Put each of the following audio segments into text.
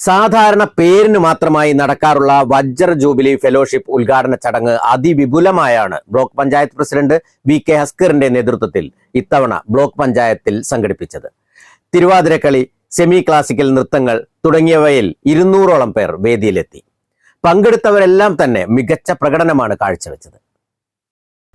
സാധാരണ പേരിന് മാത്രമായി നടക്കാറുള്ള വജ്ര ജൂബിലി ഫെലോഷിപ്പ് ഉദ്ഘാടന ചടങ്ങ് അതിവിപുലമായാണ് block panchayat president V K ഹസ്കറിന്റെ നേതൃത്വത്തിൽ ഇത്തവണ ബ്ലോക്ക് പഞ്ചായത്തിൽ സംഘടിപ്പിച്ചത്. തിരുവാതിരക്കളി സെമി ക്ലാസിക്കൽ നൃത്തങ്ങൾ തുടങ്ങിയവയിൽ ഇരുന്നൂറോളം പേർ വേദിയിലെത്തി. പങ്കെടുത്തവരെല്ലാം തന്നെ മികച്ച പ്രകടനമാണ് കാഴ്ചവെച്ചത്.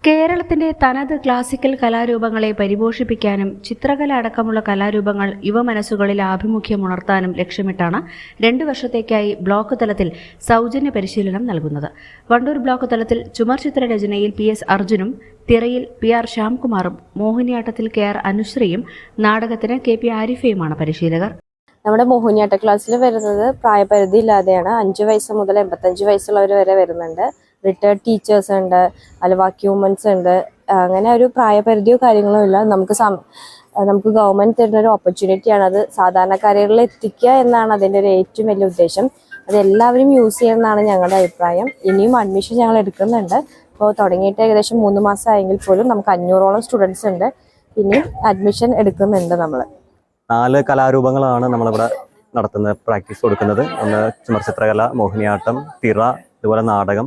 കേരളത്തിന്റെ തനത് ക്ലാസിക്കൽ കലാരൂപങ്ങളെ പരിപോഷിപ്പിക്കാനും ചിത്രകല അടക്കമുള്ള കലാരൂപങ്ങൾ യുവമനസ്സുകളിൽ ആഭിമുഖ്യമുണർത്താനും ലക്ഷ്യമിട്ടാണ് രണ്ടു വർഷത്തേക്കായി ബ്ലോക്ക് തലത്തിൽ സൗജന്യ പരിശീലനം നൽകുന്നത്. വണ്ടൂർ ബ്ലോക്ക് തലത്തിൽ ചുമർ ചിത്രരചനയിൽ പി എസ് അർജുനും തിറയിൽ പി ആർ ശ്യാംകുമാറും മോഹിനിയാട്ടത്തിൽ കെ ആർ അനുശ്രീയും നാടകത്തിന് കെ പി ആരിഫയുമാണ് പരിശീലകർ. നമ്മുടെ മോഹിനിയാട്ട ക്ലാസ്സിൽ വരുന്നത് പ്രായപരിധി ഇല്ലാതെയാണ് അഞ്ച് വയസ്സ് മുതൽ എൺപത്തഞ്ച് വയസ്സുള്ളവർ വരെ വരുന്നുണ്ട്. റിട്ടയർഡ് ടീച്ചേഴ്സ് ഉണ്ട് അല്ല ബാക്കി വുമൻസ് ഉണ്ട്. അങ്ങനെ ഒരു പ്രായപരിധിയോ കാര്യങ്ങളോ ഇല്ല. നമുക്ക് നമുക്ക് ഗവൺമെന്റ് തരുന്ന ഒരു ഓപ്പർച്യൂണിറ്റിയാണ് അത് സാധാരണക്കാരികളിൽ എത്തിക്കുക എന്നാണ് അതിന്റെ ഒരു ഏറ്റവും വലിയ ഉദ്ദേശം. അത് എല്ലാവരും യൂസ് ചെയ്യണമെന്നാണ് ഞങ്ങളുടെ അഭിപ്രായം. ഇനിയും അഡ്മിഷൻ ഞങ്ങൾ എടുക്കുന്നുണ്ട്. അപ്പോൾ തുടങ്ങിയിട്ട് ഏകദേശം മൂന്ന് മാസമായെങ്കിൽ പോലും നമുക്ക് അഞ്ഞൂറോളം സ്റ്റുഡൻസ് ഉണ്ട്. ഇനിയും അഡ്മിഷൻ എടുക്കുന്നുണ്ട് നമ്മൾ. നാല് കലാരൂപങ്ങളാണ് നമ്മളിവിടെ നടത്തുന്നത് പ്രാക്ടീസ് കൊടുക്കുന്നത്. ഒന്ന് ചുമർ ചിത്രകല മോഹിനിയാട്ടം തിറ ഇതുപോലെ നാടകം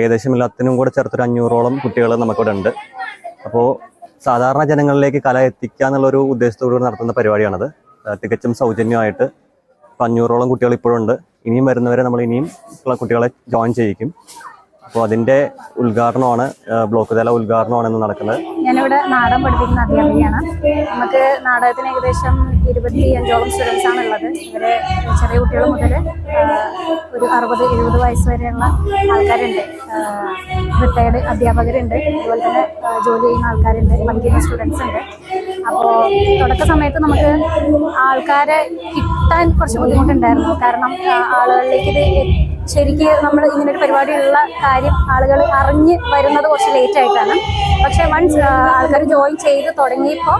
ഏകദേശം എല്ലാത്തിനും കൂടെ ചേർത്തൊരു അഞ്ഞൂറോളം കുട്ടികൾ നമുക്കിവിടെ ഉണ്ട്. അപ്പോൾ സാധാരണ ജനങ്ങളിലേക്ക് കല എത്തിക്കുക എന്നുള്ളൊരു ഉദ്ദേശത്തോടു കൂടി നടത്തുന്ന പരിപാടിയാണത്. തികച്ചും സൗജന്യമായിട്ട് ഇപ്പം അഞ്ഞൂറോളം കുട്ടികൾ ഇപ്പോഴും ഉണ്ട്. ഇനിയും വരുന്നവരെ നമ്മൾ ഇനിയും കുട്ടികളെ ജോയിൻ ചെയ്യിക്കും. അപ്പോൾ അതിന്റെ ഉദ്ഘാടനമാണ് ബ്ലോക്ക് തല ഉദ്ഘാടനമാണ് ഇന്ന് നടക്കുന്നത്. ഞാനിവിടെ നാടൻ പഠിപ്പിക്കുന്ന അധ്യാപികയാണ്. നമുക്ക് നാടകത്തിന് ഏകദേശം ഇരുപത്തി അഞ്ചോളം സ്റ്റുഡൻസ് ആണ് ഉള്ളത്. ഇവർ ചെറിയ കുട്ടികൾ മുതൽ ഒരു അറുപത് എഴുപത് വയസ്സ് വരെയുള്ള ആൾക്കാരുണ്ട്. റിട്ടയർഡ് അധ്യാപകരുണ്ട്. അതുപോലെ തന്നെ ജോലി ചെയ്യുന്ന ആൾക്കാരുണ്ട്. പഠിക്കുന്ന സ്റ്റുഡൻസ് ഉണ്ട്. അപ്പോൾ തുടക്ക സമയത്ത് നമുക്ക് ആൾക്കാരെ കിട്ടാൻ കുറച്ച് ബുദ്ധിമുട്ടുണ്ടായിരുന്നു. കാരണം ആളുകളിലേക്ക് ഇത് ശരിക്ക് നമ്മൾ ഇങ്ങനെ ഒരു പരിപാടിയുള്ള കാര്യം ആളുകൾ അറിഞ്ഞ് വരുന്നത് കുറച്ച് ലേറ്റ് ആയിട്ടാണ്. പക്ഷേ വൺസ് ആൾക്കാർ ജോയിൻ ചെയ്ത് തുടങ്ങിയപ്പോൾ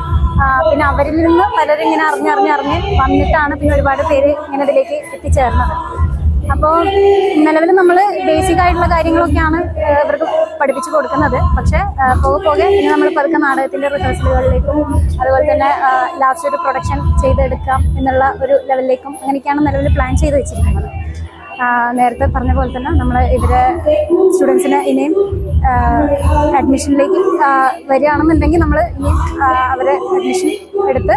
പിന്നെ അവരിൽ നിന്ന് പലരും ഇങ്ങനെ അറിഞ്ഞറിഞ്ഞറിഞ്ഞ് വന്നിട്ടാണ് പിന്നെ ഒരുപാട് പേര് ഇങ്ങനെ ഇതിലേക്ക് എത്തിച്ചേർന്നത്. അപ്പോൾ നിലവിൽ നമ്മൾ ബേസിക് ആയിട്ടുള്ള കാര്യങ്ങളൊക്കെയാണ് ഇവർക്ക് പഠിപ്പിച്ചു കൊടുക്കുന്നത്. പക്ഷേ പോകെ പോകെ ഇനി നമ്മൾ പതുക്കെ നാടകത്തിന്റെ റിഹേഴ്സലുകളിലേക്കും അതുപോലെ തന്നെ ലാസ്റ്റ് ഒരു പ്രൊഡക്ഷൻ ചെയ്തെടുക്കാം എന്നുള്ള ഒരു ലെവലിലേക്കും അങ്ങനെയൊക്കെയാണ് നിലവിൽ പ്ലാൻ ചെയ്ത് വെച്ചിരിക്കുന്നത്. നേരത്തെ പറഞ്ഞ പോലെ തന്നെ നമ്മൾ ഇവരെ സ്റ്റുഡൻസിനെ ഇനിയും അഡ്മിഷനിലേക്ക് വരികയാണെന്നുണ്ടെങ്കിൽ നമ്മൾ ഇനിയും അവരെ അഡ്മിഷൻ എടുത്ത്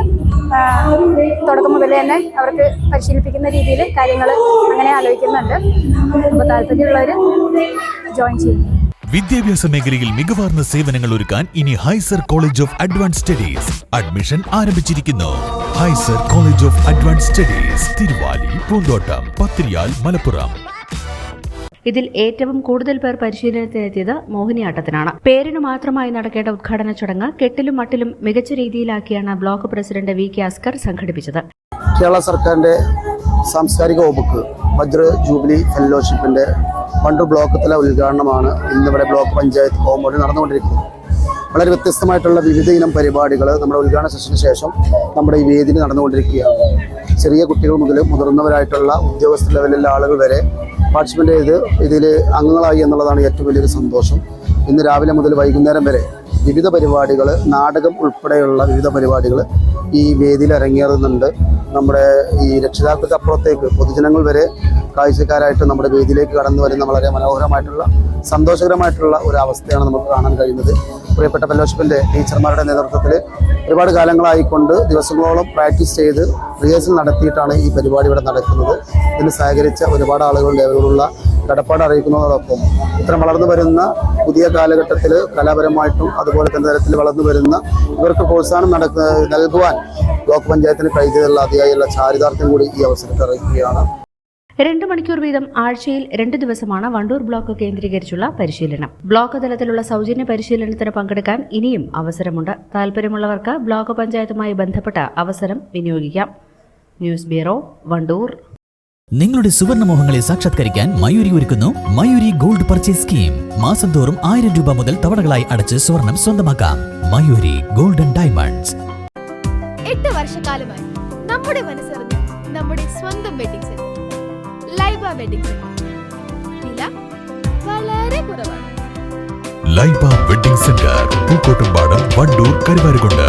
തുടക്കം മുതൽ തന്നെ അവർക്ക് പരിശീലിപ്പിക്കുന്ന രീതിയിൽ കാര്യങ്ങൾ അങ്ങനെ ആലോചിക്കുന്നുണ്ട്. അപ്പോൾ താല്പര്യമുള്ളവർ ജോയിൻ ചെയ്യും വിദ്യാഭ്യാസ മേഖലയിൽ മികവാർന്ന സേവനങ്ങൾ ഒരുക്കാൻ ഇനി ഹൈസർ college of advance studies admission ആരംഭിച്ചിരിക്കുന്നു. ഹൈസർ college of advance studies Thiruvali Poonthottam പത്രിയാൽ Malappuram. ഇതിൽ ഏറ്റവും കൂടുതൽ പേർ പരിശീലനത്തിനെത്തിയത് മോഹിനിയാട്ടത്തിനാണ് പേരിന് മാത്രമായി നടക്കേണ്ട ഉദ്ഘാടന ചടങ്ങ് കെട്ടിലും മട്ടിലും മികച്ച രീതിയിലാക്കിയാണ് block president V K Askar സംഘടിപ്പിച്ചത്. കേരള സർക്കാരിന്റെ സാംസ്കാരിക വകുപ്പ് വജ്ര ജൂബിലി ഫെലോഷിപ്പിന്റെ വണ്ടൂർ ബ്ലോക്ക് തല ഉദ്ഘാടനമാണ് ഇന്നിവിടെ ബ്ലോക്ക് പഞ്ചായത്ത് കോമ്പൗണ്ടിൽ നടന്നുകൊണ്ടിരിക്കുന്നത്. വളരെ വ്യത്യസ്തമായിട്ടുള്ള വിവിധ ഇനം പരിപാടികൾ നമ്മുടെ ഉദ്ഘാടന സെഷന് ശേഷം നമ്മുടെ ഈ വേദിയിൽ നടന്നുകൊണ്ടിരിക്കുകയാണ്. ചെറിയ കുട്ടികൾ മുതൽ മുതിർന്നവരായിട്ടുള്ള ഉദ്യോഗസ്ഥ ലെവലിലുള്ള ആളുകൾ വരെ പാർട്ടിസിപ്പന്റ് ചെയ്ത് ഇതിൽ അംഗങ്ങളായി എന്നുള്ളതാണ് ഏറ്റവും വലിയൊരു സന്തോഷം. ഇന്ന് രാവിലെ മുതൽ വൈകുന്നേരം വരെ വിവിധ പരിപാടികൾ നാടകം ഉൾപ്പെടെയുള്ള വിവിധ പരിപാടികൾ ഈ വേദിയിൽ അരങ്ങേറുന്നുണ്ട്. നമ്മുടെ ഈ രക്ഷിതാക്കൾക്ക് അപ്പുറത്തേക്ക് പൊതുജനങ്ങൾ വരെ കാഴ്ചക്കാരായിട്ട് നമ്മുടെ വേദിയിലേക്ക് കടന്നു വരുന്ന വളരെ മനോഹരമായിട്ടുള്ള സന്തോഷകരമായിട്ടുള്ള ഒരു അവസ്ഥയാണ് നമുക്ക് കാണാൻ കഴിയുന്നത്. പ്രിയപ്പെട്ട ഫെലോഷിപ്പിന്റെ ടീച്ചർമാരുടെ നേതൃത്വത്തിൽ ഒരുപാട് കാലങ്ങളായിക്കൊണ്ട് ദിവസങ്ങളോളം പ്രാക്ടീസ് ചെയ്ത് റിഹേഴ്സൽ നടത്തിയിട്ടാണ് ഈ പരിപാടി ഇവിടെ നടക്കുന്നത്. ഇതിന് സഹകരിച്ച ഒരുപാട് ആളുകളുടെ അവരോടുള്ള കടപ്പാട് അറിയിക്കുന്നതോടൊപ്പം ഇത്തരം വളർന്നു വരുന്ന പുതിയ കാലഘട്ടത്തിൽ കലാപരമായിട്ടും അതുപോലെ തന്നെ തരത്തിൽ വളർന്നു വരുന്ന ഇവർക്ക് പ്രോത്സാഹനം നടക്ക നൽകുവാൻ ബ്ലോക്ക് പഞ്ചായത്തിന് കഴിഞ്ഞതിലുള്ള അതിയായുള്ള ചാരിതാർത്ഥ്യം കൂടി ഈ അവസരത്തിൽ അറിയിക്കുകയാണ്. രണ്ട് മണിക്കൂർ വീതം ആഴ്ചയിൽ രണ്ട് ദിവസമാണ് വണ്ടൂർ ബ്ലോക്ക് കേന്ദ്രീകരിച്ചുള്ള പരിശീലനം. ബ്ലോക്ക് തലത്തിലുള്ള സൗജന്യ പരിശീലനത്തിന് പങ്കെടുക്കാൻ ഇനിയും അവസരമുണ്ട്. താൽപര്യമുള്ളവർക്ക് ബ്ലോക്ക് പഞ്ചായത്തുമായി ബന്ധപ്പെട്ട അവസരം വിനിയോഗിക്കാം. News bureau Wandoor. നിങ്ങളുടെ സുവർണമോഹങ്ങളെ സാക്ഷാത്കരിക്കാൻ മയൂരി ഒരുക്കുന്നു മയൂരി ഗോൾഡ് പർച്ചേസ് സ്കീം. മാസം തോറും ആയിരം രൂപ മുതൽ തവണകളായി അടച്ച് സ്വർണം സ്വന്തമാക്കാം. Mayuri golden diamonds. എട്ട് വർഷക്കാലമായി നമ്മുടെ മനസ്സറിഞ്ഞ് നമ്മുടെ സ്വന്തം വെഡിങ് സെന്റർ. ലൈബ വെഡിങ് വില വളരെ കുറവാണ്. Laiba wedding centre Pookkottumpadam Wandoor Karuvarakundu.